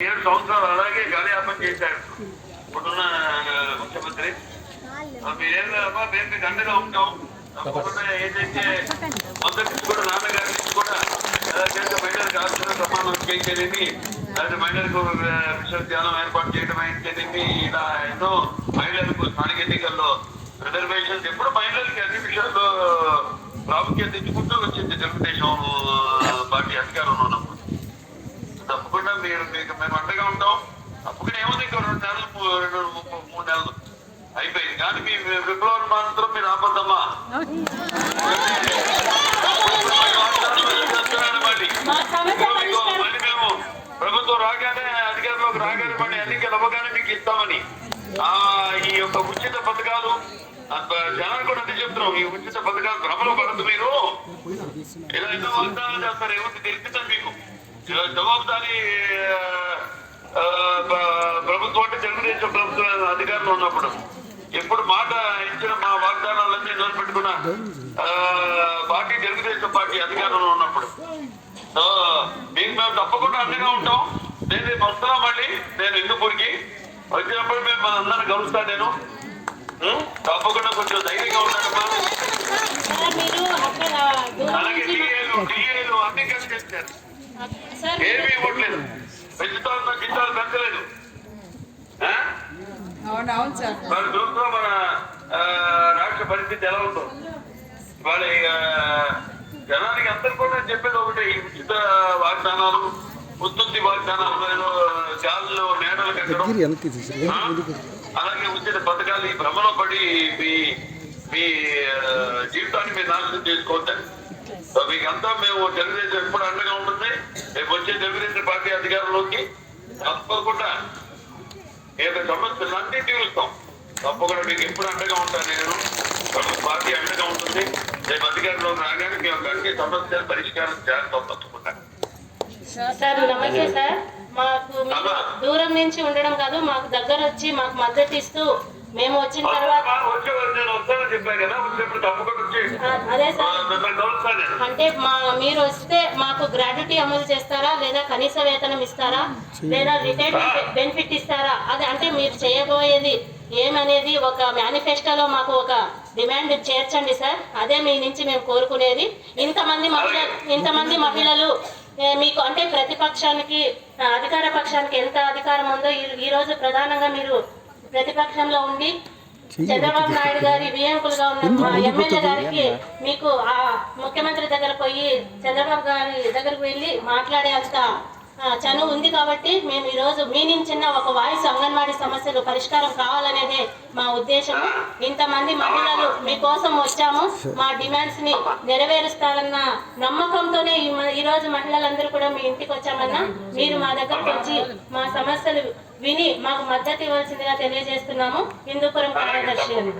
ఏడు సంవత్సరాలు అలాగే గాలియాపం చేశారు. ఇప్పుడున్న ముఖ్యమంత్రి. ఆ, మేము మీకు అండగా ఉంటాం. తప్పకుండా ఏదైతే మొదటి నుంచి కూడా నాన్నగారి నుంచి కూడా ఏదైతే మహిళలకు ఆశ్రమ సమానం చేసేదేమి లేదా మహిళలకు విశ్వవిద్యాలయం ఏర్పాటు చేయడం అయితేనేమి ఇలా ఎన్నో మహిళలకు స్థానిక ఎన్నికల్లో రిజర్వేషన్స్ ఎప్పుడు మహిళలకి అన్ని విషయాల్లో ప్రాముఖ్యత ఇచ్చుకుంటూ వచ్చింది తెలుగుదేశం పార్టీ అధికారంలో మీరు మీకు మేము అండగా ఉంటాం. తప్పకుండా ఏముంది? ఇంకా రెండు నెలలు రెండు మూడు నెలలు. అయిపోయింది. కానీ మీ విప్లవం మాత్రం మీరు ఆపద్దమ్మా. ప్రభుత్వం రాగానే అధికారంలోకి రాగానే మళ్ళీ ఎన్నికలు అవ్వగానే మీకు ఇస్తామని. ఆ ఈ యొక్క ఉచిత పథకాలు జనాలు కూడా అదే చెప్తున్నాం ఈ ఉచిత పథకాలు భ్రమలో పడద్దు మీరు. ఇలా ఎన్నో వాగ్దానాలు చేస్తారు ఏముంది? తెలిపిస్తాను మీకు. జవాబుదారీ ప్రభుత్వం అంటే తెలుగుదేశం ప్రభుత్వం అధికారంలో ఉన్నప్పుడు. ఎప్పుడు మాట ఇచ్చిన మా వాగ్దానాలన్నీ నిలబెట్టుకున్న పార్టీ తెలుగుదేశం పార్టీ అధికారంలో ఉన్నప్పుడు. సో మీకు మేము తప్పకుండా అండగా ఉంటాం. నేను రేపు వస్తున్నా మళ్ళీ నేను హిందూపూర్కి వచ్చినప్పుడు మేము మన అందరిని కలుస్తాను నేను? తప్పకుండా కొంచెం ధైర్యంగా ఉంటానమ్మా అలాగే డిఏలు డిఏలు అన్ని కలిసి సార్ ఏమీ ఇవ్వట్లేదు. పెంచుతాను గింజాలు పెంచలేదు ఆ? అవునవును సార్. మరి చూస్తూ మన రాష్ట్ర పరిస్థితి ఎలా ఉందో. వాళ్ళ జనానికి అందరు కూడా చెప్పేది ఒకటే ఈ ఉచిత వాగ్దానాలు ఉత్పత్తి వాగ్దానాలు ఏదో గాల్లో మేడలు కట్టడం? అలాగే ఉచిత పథకాలు ఈ భ్రమలో పడి మీ మీ జీవితాన్ని మీరు నాశనం చేసుకోవద్దండి మీకంతా మేము తెలుగుదేశం ఎప్పుడు అండగా ఉంటుంది? రేపు వచ్చే తెలుగుదేశం పార్టీ అధికారంలోకి తప్పకుండా ఈ యొక్క సమస్యలన్నీ తీరుస్తాం. తప్పకుండా మీకు ఎప్పుడు అండగా ఉంటాను నేను. పార్టీ అండగా ఉంటుంది. రేపు అధికారంలోకి రాగానే మీ యొక్క అన్ని సమస్యలు పరిష్కారం చేస్తాం తప్పకుండా. సార్ నమస్తే సార్. మాకు. దూరం నుంచి ఉండడం కాదు మాకు దగ్గర వచ్చి మాకు మద్దతు ఇస్తూ మేము వచ్చిన తర్వాత అంటే మా మీరు వస్తే మాకు గ్రాడ్యుటీ అమలు చేస్తారా లేదా కనీస వేతనం ఇస్తారా లేదా రిటైర్మెంట్ బెనిఫిట్ ఇస్తారా? అది అంటే మీరు చేయబోయేది ఏమనేది ఒక మేనిఫెస్టోలో మాకు ఒక డిమాండ్ చేర్చండి సార్. అదే మీ నుంచి మేము కోరుకునేది. ఇంతమంది మహిళ ఇంతమంది మహిళలు మీకు అంటే ప్రతిపక్షానికి అధికార పక్షానికి ఎంత అధికారం ఉందో ఈ రోజు ప్రధానంగా మీరు ప్రతిపక్షంలో ఉండి చంద్రబాబు నాయుడు గారి వియంకులుగా ఉన్న మా ఎమ్మెల్యే గారికి మీకు ఆ ముఖ్యమంత్రి దగ్గర పోయి చంద్రబాబు గారి దగ్గరకు వెళ్ళి మాట్లాడే అంత చనువు ఉంది కాబట్టి మేము ఈ రోజు మీ నుంచి ఒక వాయిస్ అంగన్వాడీ సమస్యలు పరిష్కారం కావాలనేదే మా ఉద్దేశం ఇంతమంది మహిళలు మీకోసం వచ్చాము. మా డిమాండ్స్ని నెరవేరుస్తారన్న నమ్మకంతోనే ఈ రోజు మహిళలందరూ కూడా మీ ఇంటికి వచ్చామన్నా. మీరు మా దగ్గరకు వచ్చి మా సమస్యలు విని మాకు మద్దతు ఇవ్వాల్సిందిగా తెలియజేస్తున్నాము. హిందూపురం కార్యదర్శి అని